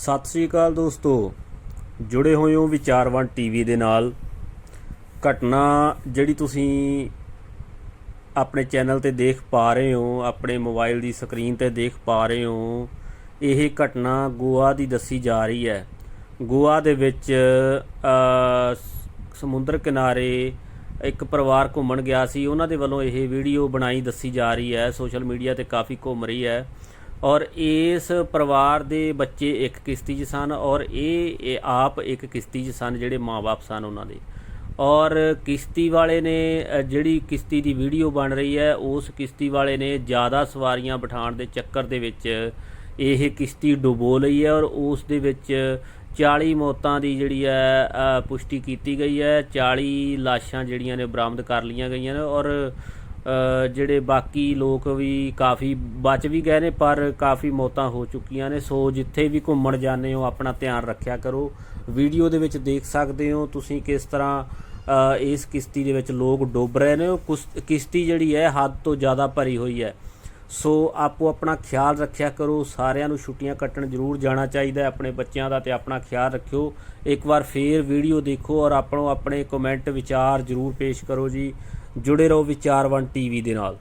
ਸਤਿ ਸ੍ਰੀ ਅਕਾਲ ਦੋਸਤੋ। ਜੁੜੇ ਹੋਏ ਹੋ ਵਿਚਾਰਵਨ ਟੀਵੀ ਦੇ ਨਾਲ। ਘਟਨਾ ਜਿਹੜੀ ਤੁਸੀਂ ਆਪਣੇ ਚੈਨਲ ਤੇ ਦੇਖ ਪਾ ਰਹੇ ਹੋ, ਆਪਣੇ ਮੋਬਾਈਲ ਦੀ ਸਕਰੀਨ ਤੇ ਦੇਖ ਪਾ ਰਹੇ ਹੋ, ਇਹ ਘਟਨਾ ਗੋਆ ਦੀ ਦੱਸੀ ਜਾ ਰਹੀ ਹੈ। ਗੋਆ ਦੇ ਵਿੱਚ ਸਮੁੰਦਰ ਕਿਨਾਰੇ ਇੱਕ ਪਰਿਵਾਰ ਘੁੰਮਣ ਗਿਆ ਸੀ। ਉਹਨਾਂ ਦੇ ਵੱਲੋਂ ਇਹ ਵੀਡੀਓ ਬਣਾਈ ਦੱਸੀ ਜਾ ਰਹੀ ਹੈ। ਸੋਸ਼ਲ ਮੀਡੀਆ ਤੇ ਕਾਫੀ ਘੁੰਮ ਰਹੀ ਹੈ। ਔਰ ਇਸ ਪਰਿਵਾਰ ਦੇ ਬੱਚੇ ਇੱਕ ਕਿਸ਼ਤੀ 'ਚ ਸਨ ਔਰ ਇਹ ਆਪ ਇੱਕ ਕਿਸ਼ਤੀ 'ਚ ਸਨ ਜਿਹੜੇ ਮਾਪੇ ਸਨ ਉਹਨਾਂ ਦੇ। ਔਰ ਕਿਸ਼ਤੀ ਵਾਲੇ ਨੇ ਜਿਹੜੀ ਕਿਸ਼ਤੀ ਦੀ ਵੀਡੀਓ ਬਣ ਰਹੀ ਹੈ, ਉਸ ਕਿਸ਼ਤੀ ਵਾਲੇ ਨੇ ਜ਼ਿਆਦਾ ਸਵਾਰੀਆਂ ਬਿਠਾਉਣ ਦੇ ਚੱਕਰ ਦੇ ਵਿੱਚ ਇਹ ਕਿਸ਼ਤੀ ਡੁਬੋ ਲਈ ਹੈ ਔਰ ਉਸ ਦੇ ਵਿੱਚ 40 ਮੌਤਾਂ ਦੀ ਜਿਹੜੀ ਹੈ ਪੁਸ਼ਟੀ ਕੀਤੀ ਗਈ ਹੈ। 40 ਲਾਸ਼ਾਂ ਜਿਹੜੀਆਂ ਨੇ ਬਰਾਮਦ ਕਰ ਲਈਆਂ ਗਈਆਂ ਨੇ ਔਰ ਜਿਹੜੇ ਬਾਕੀ ਲੋਕ ਵੀ ਕਾਫੀ ਬਚ ਵੀ ਗਏ ਨੇ, ਪਰ ਕਾਫੀ ਮੌਤਾਂ ਹੋ ਚੁੱਕੀਆਂ ਨੇ। ਸੋ ਜਿੱਥੇ ਵੀ ਘੁੰਮਣ ਜਾਂਦੇ ਹੋ, ਆਪਣਾ ਧਿਆਨ ਰੱਖਿਆ ਕਰੋ। ਵੀਡੀਓ ਦੇ ਵਿੱਚ ਦੇਖ ਸਕਦੇ ਹੋ ਤੁਸੀਂ ਕਿਸ ਤਰ੍ਹਾਂ ਇਸ ਕਿਸ਼ਤੀ ਦੇ ਵਿੱਚ ਲੋਕ ਡੁੱਬ ਰਹੇ ਨੇ। ਉਹ ਕੁਸ- ਕਿਸ਼ਤੀ ਜਿਹੜੀ ਹੈ, ਹੱਦ ਤੋਂ ਜ਼ਿਆਦਾ ਭਰੀ ਹੋਈ ਹੈ। ਸੋ ਆਪੋ ਆਪਣਾ ਖਿਆਲ ਰੱਖਿਆ ਕਰੋ। ਸਾਰਿਆਂ ਨੂੰ ਛੁੱਟੀਆਂ ਕੱਟਣ ਜ਼ਰੂਰ ਜਾਣਾ ਚਾਹੀਦਾ ਹੈ ਆਪਣੇ ਬੱਚਿਆਂ ਦਾ, ਤੇ ਆਪਣਾ ਖਿਆਲ ਰੱਖਿਓ। ਇੱਕ ਵਾਰ ਫੇਰ ਵੀਡੀਓ ਦੇਖੋ ਔਰ ਆਪਣੋ ਆਪਣੇ ਕਮੈਂਟ ਵਿਚਾਰ ਜ਼ਰੂਰ ਪੇਸ਼ ਕਰੋ ਜੀ। ਜੁੜੇ ਰਹੋ ਵਿਚਾਰਵਨ ਟੀਵੀ ਦੇ ਨਾਲ।